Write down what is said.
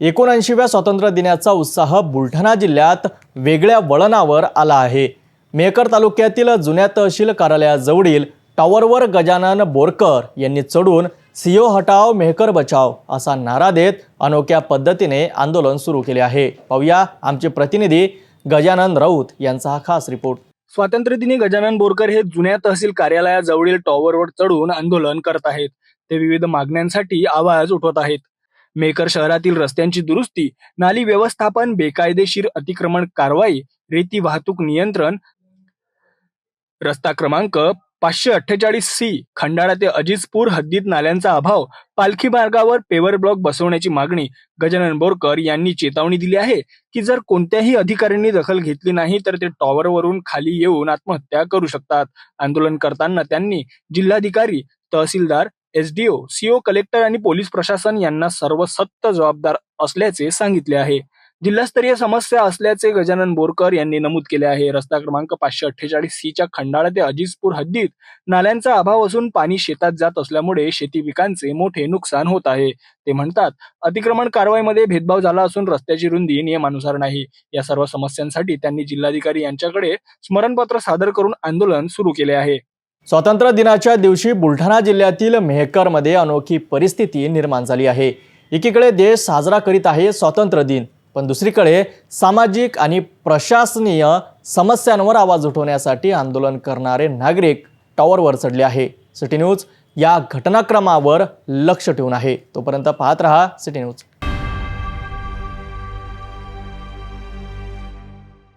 एकोणऐंशीव्या स्वातंत्र्य दिनाचा उत्साह बुलढाणा जिल्ह्यात वेगळ्या वळणावर आला आहे. मेहकर तालुक्यातील जुन्या तहसील कार्यालयाजवळील टॉवरवर गजानन बोरकर यांनी चढून सिओ हटाव मेहकर बचाव असा नारा देत अनोख्या पद्धतीने आंदोलन सुरू केले आहे. पाहूया आमचे प्रतिनिधी गजानन राऊत यांचा हा खास रिपोर्ट. स्वातंत्र्यदिनी गजानन बोरकर हे जुन्या तहसील कार्यालयाजवळील टॉवरवर चढून आंदोलन करत आहेत. ते विविध मागण्यांसाठी आवाज उठवत आहेत. मेकर शहरातील रस्त्यांची दुरुस्ती नाली व्यवस्थापन बेकायदेशीर अतिक्रमण कारवाई रेती वाहतूक नियंत्रण. रस्ता क्रमांक पाचशे अठ्ठेचाळीस सी खंडाळा ते अजिजपूर हद्दीत नाल्यांचा अभाव पालखी मार्गावर पेवर ब्लॉक बसवण्याची मागणी गजानन बोरकर यांनी चेतावणी दिली आहे की जर कोणत्याही अधिकाऱ्यांनी दखल घेतली नाही तर ते टॉवरवरून खाली येऊन आत्महत्या करू शकतात. आंदोलन करताना त्यांनी जिल्हाधिकारी तहसीलदार एसडीओ सीओ कलेक्टर आणि पोलीस प्रशासन यांना सर्व सत्य जबाबदार असल्याचे सांगितले आहे. जिल्हास्तरीय समस्या असल्याचे गजानन बोरकर यांनी नमूद केले आहे. रस्ता क्रमांक पाचशे अठ्ठेचाळीस सीच्या खंडाळा ते अजिजपूर हद्दीत नाल्यांचा अभाव असून पाणी शेतात जात असल्यामुळे शेती पिकांचे मोठे नुकसान होत आहे. ते म्हणतात अतिक्रमण कारवाईमध्ये भेदभाव झाला असून रस्त्याची रुंदी नियमानुसार नाही. या सर्व समस्यांसाठी त्यांनी जिल्हाधिकारी यांच्याकडे स्मरणपत्र सादर करून आंदोलन सुरू केले आहे. स्वातंत्र्य दिनाच्या दिवशी बुलढाणा जिल्ह्यातील मेहकरमध्ये अनोखी परिस्थिती निर्माण झाली आहे. एकीकडे देश साजरा करीत आहे स्वातंत्र्य दिन पण दुसरीकडे सामाजिक आणि प्रशासनीय समस्यांवर आवाज उठवण्यासाठी आंदोलन करणारे नागरिक टॉवरवर चढले आहे. सिटी न्यूज या घटनाक्रमावर लक्ष ठेवून आहे. तोपर्यंत पाहत रहा सिटी न्यूज.